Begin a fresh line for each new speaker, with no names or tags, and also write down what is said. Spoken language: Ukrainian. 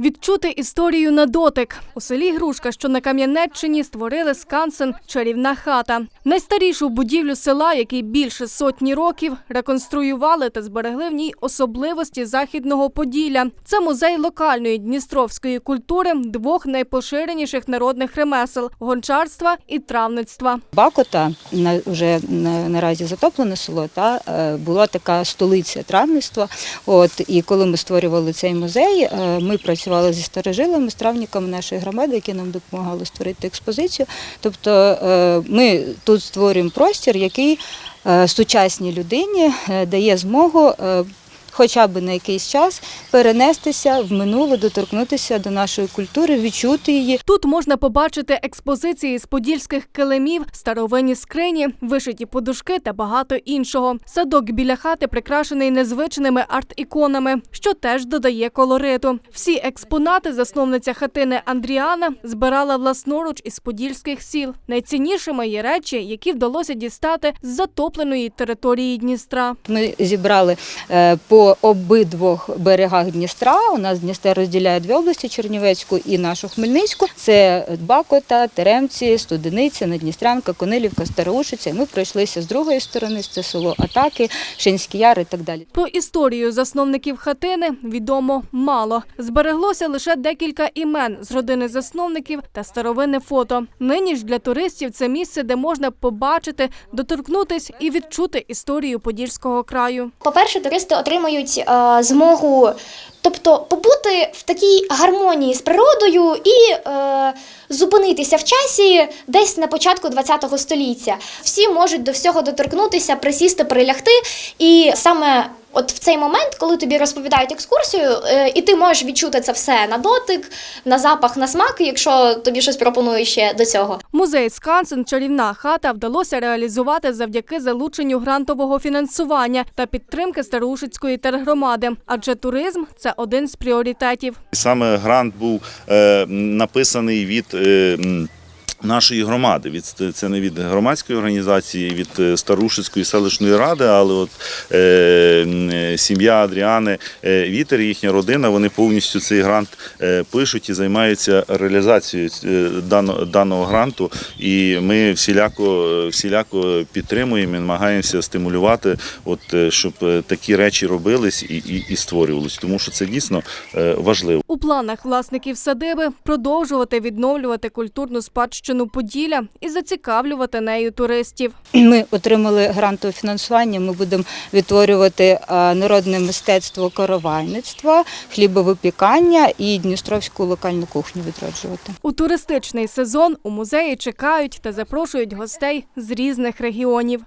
Відчути історію на дотик. У селі Грушка, що на Кам'янеччині, створили скансен Чарівна хата. Найстарішу будівлю села, який більше сотні років, реконструювали та зберегли в ній особливості західного Поділля. Це музей локальної дністровської культури двох найпоширеніших народних ремесел гончарства і травництва.
Бакота вже на, наразі затоплене село. Та е, була така столиця травництва. От і коли ми створювали цей музей, е, ми працювали зі старожилами, з травниками нашої громади, які нам допомагали створити експозицію. Тобто е, ми тут створюємо простір, який е, сучасній людині е, дає змогу. Хоча б на якийсь час перенестися в минуле, доторкнутися до нашої культури, відчути її,
Тут можна побачити експозиції з подільських килимів, старовинні скрині, вишиті подушки та багато іншого. Садок біля хати прикрашений незвичними арт-іконами, що теж додає колориту. Всі експонати засновниця хатини Андріана збирала власноруч із подільських сіл. Найціннішими є речі, які вдалося дістати з затопленої території Дністра.
Ми зібрали е, по обидвох берегах Дністра. У нас Дністер розділяє дві області Чернівецьку і нашу Хмельницьку. Це Бакота, Теремці, Студениця, Надністрянка, Конилівка, Староушиця. І Ми пройшлися з другої сторони, це село Атаки, Шинський Яр і так далі.
Про історію засновників хатини відомо мало. Збереглося лише декілька імен з родини засновників та старовинне фото. Нині ж для туристів це місце, де можна побачити, доторкнутись і відчути історію подільського краю.
По-перше, туристи отримують е, змогу, тобто побути в такій гармонії з природою і е, зупинитися в часі десь на початку ХХ століття. Всі можуть до всього доторкнутися, присісти, прилягти. І саме от в цей момент, коли тобі розповідають екскурсію, е, і ти можеш відчути це все на дотик, на запах, на смак, якщо тобі щось пропонують ще до цього.
Музей Скансен Чарівна хата вдалося реалізувати завдяки залученню грантового фінансування та підтримки Старушицької тергромади, адже туризм це один з пріоритетів.
Саме грант був е, написаний від. е, Нашої громади від це не від громадської організації, від е, Старушицької селищної ради, але от е, е, сім'я Адріани е, Вітер, їхня родина, вони повністю цей грант е, пишуть і займаються реалізацією е, даного, даного гранту. І ми всіляко, всіляко підтримуємо і намагаємося стимулювати, от щоб такі речі робились і, і, і створювались, тому що це дійсно важливо.
У планах власників садиби продовжувати відновлювати культурну спадщину Поділля і зацікавлювати нею туристів.
Ми отримали грантове фінансування. Ми будемо відтворювати народне мистецтво коровайництва, хлібовипікання і дністровську локальну кухню відроджувати.
У туристичний сезон у музеї чекають та запрошують гостей з різних регіонів.